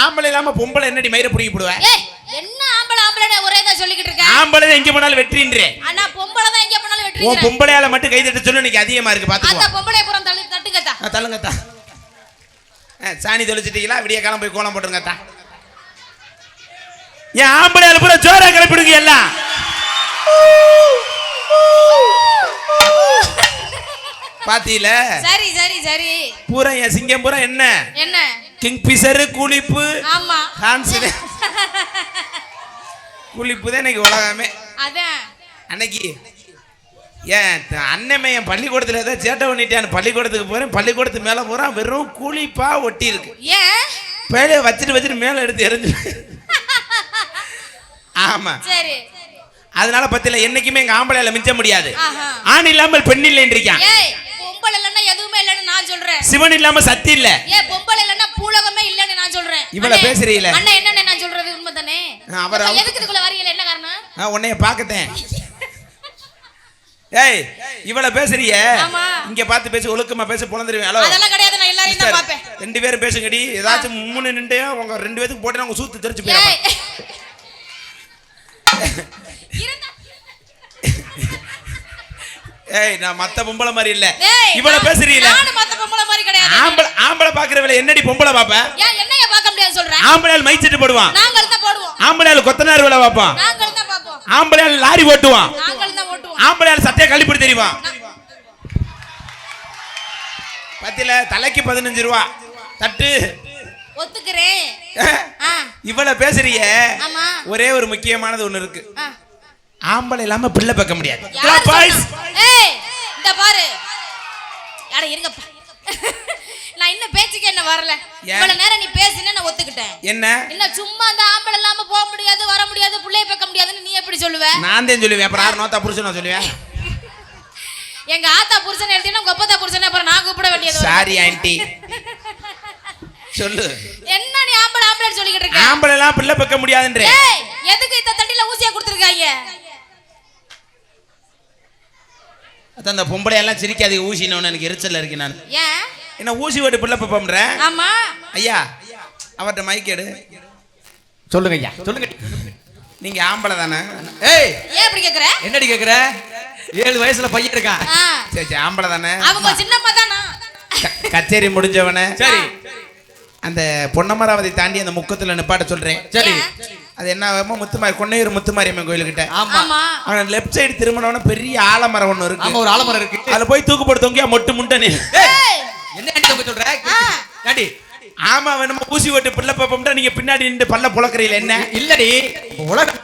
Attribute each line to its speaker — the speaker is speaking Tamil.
Speaker 1: ஆம்பளை இல்லாம பொம்பளை என்னடி மயிரை புடிங்கி போடுவேன்
Speaker 2: என்ன ஆம்பளை ஆம்பளை ஒரே தான் சொல்லிக்கிட்டு இருக்க?
Speaker 1: ஆம்பளை எங்க போனாலும் வெற்றின்றே.
Speaker 2: ஆனா பொம்பளை தான் எங்க போனாலும்
Speaker 1: உன்
Speaker 2: வெற்றிக்கிறேன்
Speaker 1: பொம்பளையால மட்டும் கை தட்ட சொல்லு இன்னைக்கு அதிகமா இருக்கு
Speaker 2: அந்த
Speaker 1: பாத்துக்கோ
Speaker 2: பொம்பளை புறம் தள்ளி தட்டுங்கத்தா.
Speaker 1: தள்ளுங்கத்தா. சாணி தொலைச்சிட்டீங்களா விடிய காலம் போய் கோலம் போட்டுருங்கத்தா. என் ஆம்பளையால பூரா ஜோரா கிளப்பிடுங்க எல்லாம். பாத்தீல
Speaker 2: சரி சரி சரி.
Speaker 1: பூரா என் சிங்கம் பூரா என்ன?
Speaker 2: என்ன?
Speaker 1: கிங் பிசரு குளிப்பு.
Speaker 2: ஆமா.
Speaker 1: ஹான்ஸு குளிப்பு தான் இன்னைக்கு உலகமே.
Speaker 2: அதான்
Speaker 1: அன்னைக்கு ஏன் அண்ணன் என் பள்ளிக்கூடத்தில் ஏதோ சேட்டை பண்ணிட்டேன் பள்ளிக்கூடத்துக்கு போகிறேன் பள்ளிக்கூடத்துக்கு மேலே போகிறான் வெறும் கூலிப்பா ஒட்டி இருக்கு.
Speaker 2: ஏன்
Speaker 1: பேலையை வச்சுட்டு வச்சுட்டு மேலே எடுத்து எரிஞ்சு. ஆமாம்
Speaker 2: சரி.
Speaker 1: அதனால பத்தில என்னைக்குமே எங்கள் ஆம்பளையால மிஞ்ச முடியாது. ஆண் இல்லாமல் பெண்
Speaker 2: பொம்பளை இல்லைன்னா எதுவுமே இல்லைன்னு நான் சொல்றேன்.
Speaker 1: சிவன் இல்லாம சக்தி இல்ல. இவ்வளவு பேசுறீல.
Speaker 2: அண்ணே என்னண்ணே நான் சொல்றது உண்மைதானே?
Speaker 1: ஆ, அவர்
Speaker 2: எதுக்கு இதுக்குள்ள வரீங்களா என்ன காரணம்?
Speaker 1: நான் உன்னைய பார்க்கத்தேன் ஏய் இவ்வளவு பேசுறிய?
Speaker 2: ஆமா.
Speaker 1: இங்க பார்த்து பேசி ஒழுக்கமா பேச பொழந்துருவேன் ஹலோ.
Speaker 2: அதெல்லாம் கிடையாது நான் எல்லாரையும் தான் பாப்பேன்
Speaker 1: ரெண்டு பேரும் பேசுங்கடி. ஏதாச்சும் மூணு நின்று உங்க ரெண்டு பேத்துக்கு போட்டு உங்க சூத்து தெரிச்சு போயிடும்
Speaker 2: ஏய்.
Speaker 1: நான் மத்த பொம்பளை மாதிரி இல்ல. இவ்வளவு
Speaker 2: நான்-
Speaker 1: பேசுறீல
Speaker 2: நானும் மத்த பொம்பளை மாதிரி கிடையாது.
Speaker 1: ஆம்பளை ஆம்பளை பாக்குறவள என்னடி பொம்பளை பாப்ப?
Speaker 2: ஏன் என்னைய முடியாது சொல்றேன்.
Speaker 1: ஆம்பளையால் மைச்சிட்டு போடுவான்.
Speaker 2: நாங்களும் தான் போடுவோம்.
Speaker 1: ஆம்பளையால் கொத்தனார் வேலை பார்ப்பான்.
Speaker 2: நாங்களும் தான் பார்ப்போம்.
Speaker 1: ஆம்பளையால் லாரி ஓட்டுவான்.
Speaker 2: நாங்களும் தான் ஓட்டுவோம்.
Speaker 1: ஆம்பளையால் சட்டையை கழிப்பிடி தெரியுமா பத்தில தலைக்கு பதினஞ்சு ரூபா. தட்டு.
Speaker 2: ஒத்துக்கிறேன்.
Speaker 1: இவ்வளவு பேசுறிய ஒரே ஒரு முக்கியமானது ஒண்ணு இருக்கு. ஆம்பளை இல்லாம பிள்ளை பார்க்க முடியாது.
Speaker 2: இந்த பாரு. இருங்கப்பா. நான் இன்னும் பேச்சுக்கு என்ன வரல? இவ்வளவு நேரம் நீ பேசினே நான் ஒத்துக்கிட்டேன்.
Speaker 1: என்ன?
Speaker 2: என்ன சும்மா அந்த ஆம்பளை இல்லாம போக முடியாது வர முடியாது புள்ளைய பார்க்க முடியாதுன்னு நீ எப்படி சொல்லுவ?
Speaker 1: நான் தான் சொல்லுவேன். அப்புறம் யார் நோத்தா புருஷன் நான் சொல்லுவேன்?
Speaker 2: எங்க ஆத்தா புருஷன் எழுதினா உங்க புருஷன் அப்புறம் நான் கூப்பிட வேண்டியது.
Speaker 1: சாரி ஆண்டி சொல்லு.
Speaker 2: என்ன நீ ஆம்பளை ஆம்பளை சொல்லிக்கிட்டு இருக்க?
Speaker 1: ஆம்பளை எல்லாம் பிள்ளை பார்க்க முடியாதுன்ற.
Speaker 2: ஏய் எதுக்கு இந்த தட்டில ஊசியா கொடுத்துருக்காங்க
Speaker 1: அதான் அந்த பொம்பளை எல்லாம் சிரிக்காதீங்க ஊசினவனு எனக்கு எரிச்சல்ல இருக்கு நான்.
Speaker 2: ஏன்?
Speaker 1: என்ன ஊசி ஓட்டு பிள்ளை பார்ப்போம்ன்றேன்
Speaker 2: ஆமா.
Speaker 1: ஐயா அவர்கிட்ட மைக் எடு.
Speaker 3: சொல்லுங்க ஐயா சொல்லுங்க.
Speaker 1: நீங்க ஆம்பளை தானே?
Speaker 3: ஏய்!
Speaker 2: ஏன் கேக்குற?
Speaker 3: என்னடி கேக்குற? ஏழு வயசுல பையன் இருக்கான்.
Speaker 1: சரி சரி ஆம்பளை தானே?
Speaker 2: அவங்க சின்னம்மா தானா?
Speaker 1: கச்சேரி முடிஞ்சவன.
Speaker 3: சரி.
Speaker 1: அந்த பொன்னமராவதி தாண்டி அந்த முக்கத்துல நிப்பாட்ட சொல்றேன்.
Speaker 3: சரி?
Speaker 1: அது என்ன ஆகுமோ முத்துமாரி கொன்னையூர் முத்துமாரியம்மன் கோயிலுக்கிட்ட.
Speaker 3: ஆமா.
Speaker 2: ஆமா.
Speaker 1: அவன் லெஃப்ட் சைடு திரும்பினவன பெரிய ஆலமரம் ஒண்ணு இருக்கு.
Speaker 3: ஆமா ஒரு ஆலமரம் இருக்கு.
Speaker 1: அதுல போய் தூக்கு போட்டு தொங்கியா மொட்டு முட்டை நீ
Speaker 3: சொல்ற. அடி
Speaker 1: ஆமா வேணுமா ஊசி ஓட்டு பிள்ளை பாப்போம்ட்டா நீங்க பின்னாடி நின்று பல்ல புழக்கிறீல என்ன?
Speaker 3: இல்லடி. உலகம்